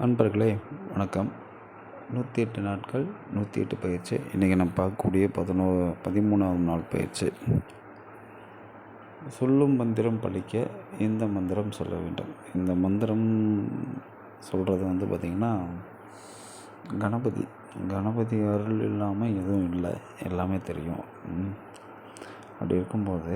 நண்பர்களே வணக்கம். நூற்றி எட்டு நாட்கள் நூற்றி எட்டு பயிற்சி. இன்றைக்கி நம்ம பார்க்கக்கூடிய பதினோ பதிமூணாவது நாள் பயிற்சி. சொல்லும் மந்திரம் படிக்க இந்த மந்திரம் சொல்ல வேண்டும். இந்த மந்திரம் சொல்கிறது வந்து பார்த்திங்கன்னா கணபதி. கணபதி அருள் இல்லாமல் எதுவும் இல்லை. எல்லாமே தெரியும். அப்படி இருக்கும்போது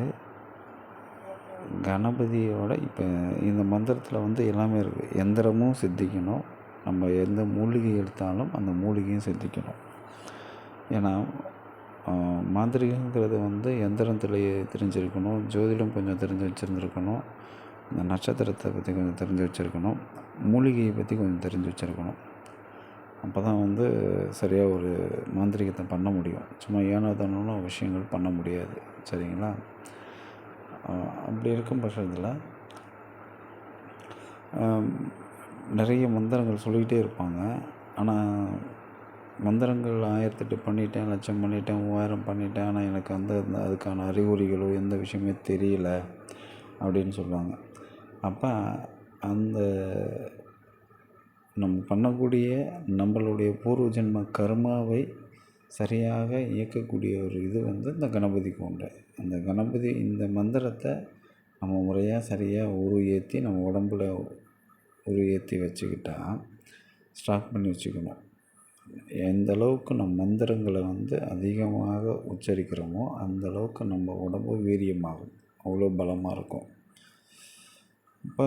கணபதியோட இப்போ இந்த மந்திரத்தில் வந்து எல்லாமே இருக்குது எந்திரமும் சித்திக்கணும். நம்ம எந்த மூலிகை எடுத்தாலும் அந்த மூலிகையும் சித்திக்கணும். ஏன்னா மாந்திரிகங்கிறது வந்து எந்திரத்தில் தெரிஞ்சிருக்கணும். ஜோதிடம் கொஞ்சம் தெரிஞ்சு வச்சுருந்துருக்கணும். இந்த நட்சத்திரத்தை பற்றி கொஞ்சம் தெரிஞ்சு வச்சுருக்கணும். மூலிகையை பற்றி கொஞ்சம் தெரிஞ்சு வச்சுருக்கணும். அப்போ தான் வந்து சரியாக ஒரு மாந்திரிகத்தை பண்ண முடியும். சும்மா ஏனோ தானோன்னு விஷயங்கள் பண்ண முடியாது. சரிங்களா? அப்படி இருக்கும் பட்சத்தில் நிறைய மந்திரங்கள் சொல்லிக்கிட்டே இருப்பாங்க. ஆனால் மந்திரங்கள் ஆயிரத்தெட்டு பண்ணிட்டேன் லட்சம் பண்ணிட்டேன் மூவாயிரம் பண்ணிட்டேன் ஆனால் எனக்கு வந்து அந்த அதுக்கான அறிகுறிகளோ எந்த விஷயமே தெரியல அப்படின்னு சொல்லுவாங்க. அப்போ அந்த நம்ம பண்ணக்கூடிய நம்மளுடைய பூர்வ ஜென்ம கர்மாவை சரியாக இயக்கக்கூடிய ஒரு இது வந்து இந்த கணபதி உண்டு அந்த கணபதி இந்த மந்திரத்தை நம்ம முறையாக சரியாக உரு ஏற்றி நம்ம உடம்புல உரு ஏற்றி வச்சுக்கிட்டா ஸ்டாக் பண்ணி வச்சுக்கணும். எந்த அளவுக்கு நம் மந்திரங்களை வந்து அதிகமாக உச்சரிக்கிறோமோ அந்த அளவுக்கு நம்ம உடம்பு வீரியமாகும். அவ்வளோ பலமாக இருக்கும். இப்போ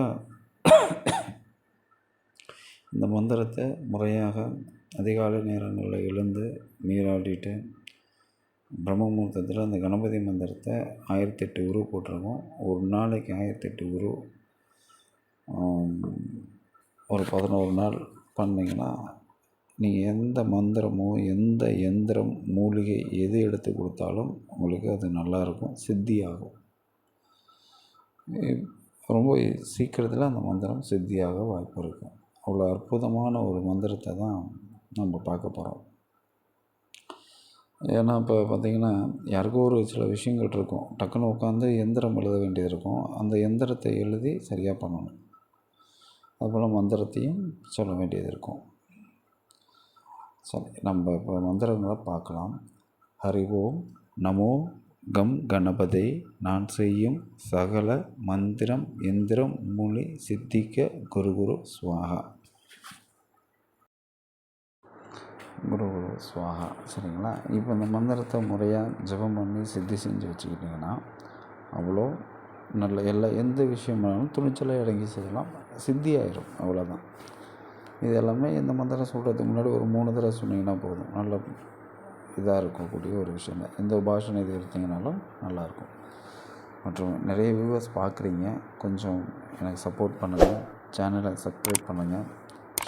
இந்த மந்திரத்தை முறையாக அதிகாலை நேரங்களில் எழுந்து நீராடிட்டு பிரம்ம முகூர்த்தத்தில் அந்த கணபதி மந்திரத்தை ஆயிரத்தி எட்டு உரு போட்டிருக்கோம். ஒரு நாளைக்கு ஆயிரத்தி எட்டு உரு ஒரு பதினோரு நாள் பண்ணிங்கன்னா நீங்கள் எந்த மந்திரமோ எந்த எந்திரம் மூலிகை எது எடுத்து கொடுத்தாலும் உங்களுக்கு அது நல்லாயிருக்கும் சித்தியாகும். ரொம்ப சீக்கிரத்தில் அந்த மந்திரம் சித்தியாக வாய்ப்பு இருக்கும். அவ்வளோ அற்புதமான ஒரு மந்திரத்தை தான் நம்ம பார்க்க போகிறோம் ஏன்னா இப்போ பார்த்திங்கன்னா யாருக்கோ ஒரு சில விஷயங்கள் இருக்கும். டக்குன்னு உட்காந்து எந்திரம் எழுத வேண்டியது இருக்கும். அந்த எந்திரத்தை எழுதி சரியாக பண்ணணும். அதுபோல் மந்திரத்தையும் சொல்ல வேண்டியது இருக்கும். சரி நம்ம இப்போ மந்திரங்களை பார்க்கலாம். ஹரி ஓம் நமோ கம் கணபதி. நான் செய்யும் சகல மந்திரம் எந்திரம் மூலி சித்திக்க குரு குரு சுவாகா. குரு குரு சுவாகா சரிங்களா? இப்போ இந்த மந்திரத்தை முறையாக ஜபம் பண்ணி சித்தி செஞ்சு வச்சுக்கிட்டிங்கன்னா அவ்வளோ நல்ல எல்லா எந்த விஷயமானாலும் துணிச்சலாக இறங்கி செய்யலாம். சித்தி ஆயிரும் அவ்வளோதான். இது எல்லாமே இந்த மந்திரம் சொல்கிறதுக்கு முன்னாடி ஒரு மூணு தடவை சொன்னீங்கன்னா போதும். நல்ல இதாக இருக்கக்கூடிய ஒரு விஷயம் தான். எந்த பாஷனை இது எடுத்திங்கனாலும் நல்லாயிருக்கும். மற்றும் நிறைய வியூவர்ஸ் பார்க்குறீங்க. கொஞ்சம் எனக்கு சப்போர்ட் பண்ணுங்கள் சேனலை சப்ஸ்கிரைப் பண்ணுங்கள்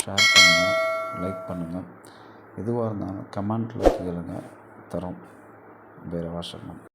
ஷேர் பண்ணுங்கள் லைக் பண்ணுங்கள் எதுவாக இருந்தாலும் கமெண்ட்டில் கேளுங்கள் தரோம். வேறு வாசகம்